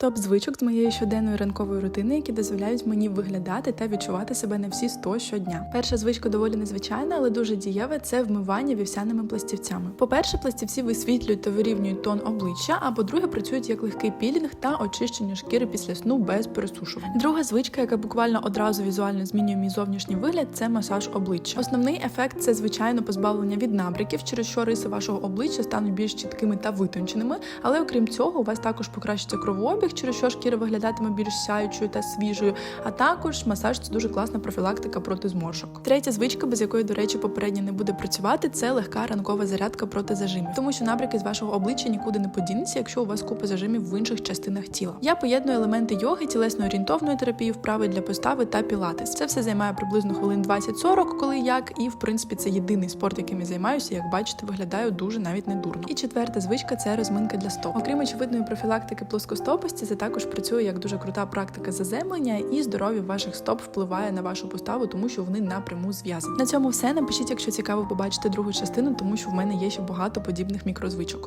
Топ звичок з моєї щоденної ранкової рутини, які дозволяють мені виглядати та відчувати себе на всі 100 щодня. Перша звичка доволі незвичайна, але дуже дієва це вмивання вівсяними пластівцями. По-перше, пластівці висвітлюють та вирівнюють тон обличчя, а по-друге, працюють як легкий пілінг та очищення шкіри після сну без пересушування. Друга звичка, яка буквально одразу візуально змінює мій зовнішній вигляд, це масаж обличчя. Основний ефект це звичайно позбавлення від набряків, через що риси вашого обличчя стануть більш чіткими та витонченими. Але окрім цього, у вас також покращиться кровообіг, через що шкіра виглядатиме більш сяючою та свіжою. А також масаж це дуже класна профілактика проти зморшок. Третя звичка, без якої, до речі, попередньо не буде працювати, це легка ранкова зарядка проти зажимів, тому що набряки з вашого обличчя нікуди не подінуться, якщо у вас купа зажимів в інших частинах тіла. Я поєдную елементи йоги, тілесно-орієнтовної терапії, вправи для постави та пілатес. Це все займає приблизно хвилин 20-40, коли як, і в принципі це єдиний спорт, яким я займаюся. Як бачите, виглядаю дуже навіть не дурно. І четверта звичка це розминка для стоп. Окрім очевидної профілактики плоскостопості, це також працює як дуже крута практика заземлення, і здоров'я ваших стоп впливає на вашу поставу, тому що вони напряму зв'язані. На цьому все. Напишіть, якщо цікаво побачити другу частину, тому що в мене є ще багато подібних мікрозвичок.